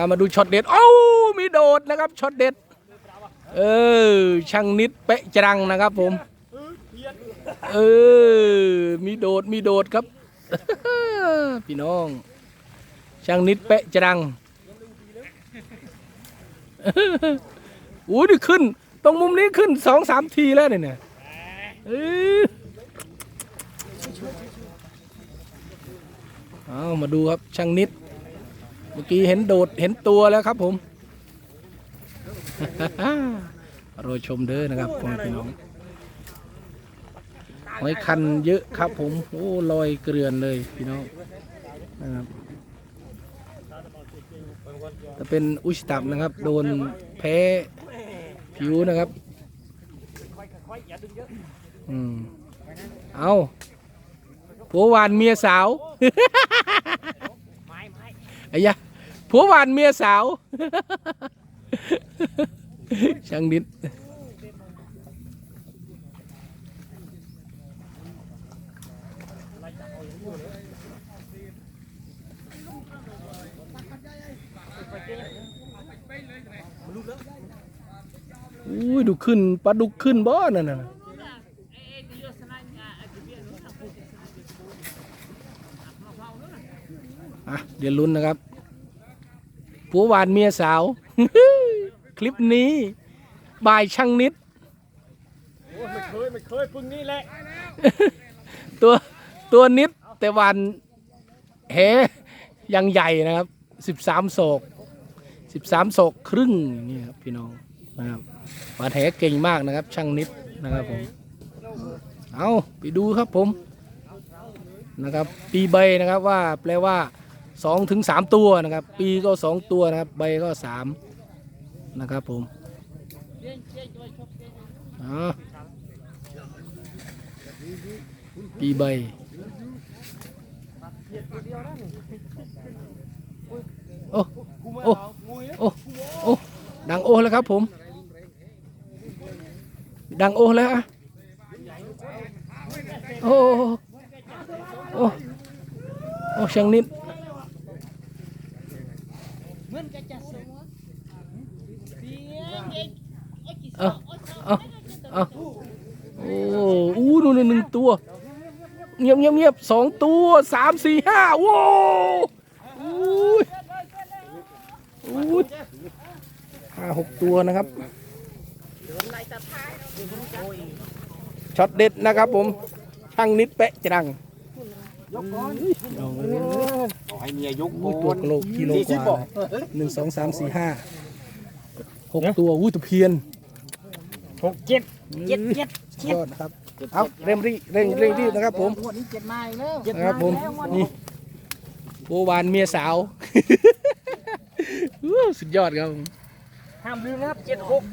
ามาดูช็อตเด็ดเอ้ามีโดดนะครับช็อตเด็ด เออช่างนิดเป๊ะจังนะครับผม เออมีโดดมีโดดครับ พี่น้อง ช่างนิดเป๊ะจังอู้ดิขึ้น ตรงมุมนี้ขึ้นสองสามทีแล้วเนี่ยเนี่ยเอามาดูครับช่างนิด เมื่อกี้เห็นโดดเห็นตัวแล้วครับผม รอชมเด้อนะครับพ่อแม่พี่น้องหอยคันเยอะครับผม โอ้ลอยเกลือนเลยพี่น้องนะครับแต่เป็นอุชตับนะครับ โดนแพ้ผิวนะครับ อืม เอาผัวหวานเมียสาว ไอ้ยะผัวหวานเมียสาว ช่างนิดอุ้ยดูขึ้นปลาดุกขึ้นบ่นั่นน่ะ อะเดี๋ยวลุ้นนะครับผัวหวานเมียสาว คลิปนี้บ่ายช่างนิดไม่เคย ไม่เคยพึ่งนี่แหละตัวตัวนิดแต่วันแหยังใหญ่นะครับสิบสามโศกสิบสามโศกครึ่งอย่างนี้ครับพี่น้องนะครับวันแหเก่งมากนะครับ ช่างนิดนะครับผมเอาไปดูครับผมนะครับ ปีใบนะครับว่าแปลว่า สองถึงสามตัวนะครับ ปีก็สองตัวนะครับ ใบก็สามนะครับผมอ๋อปีใบโอ้โอ้โอ้โอ้ดังโอแล้วครับผม ดังโอแล้วอะโอ้โอ้โอ้ช่างนิด เอาเอาเอาโอ้อู้นู่นหนึ่งตัว เงียบเงียบเงียบสองตัวสามสี่ห้าโว้อู้ยอู้ยห้าหกตัวนะครับช็อตเด็ดนะครับผมช่างนิดเป๊ะจ รังเอาเอ้ยให้เมียยกอู้ยตัวกิโลกิโลกว่าหนึ่งสองสามสี่ห้าหกตัวอู้ยตัวเพียนหกเจ็ดเจ็ดเจ็ดสุดยอดนะครับเอาเร่งรีเร่งเร่งรีบนะครับผมวันนี้เจ็ดไม้แล้วเจ็ดนะครับผมนี่โบวานเมียสาวอู้สุดยอดครับผมห้ามลืมนะครับเจ็ดหก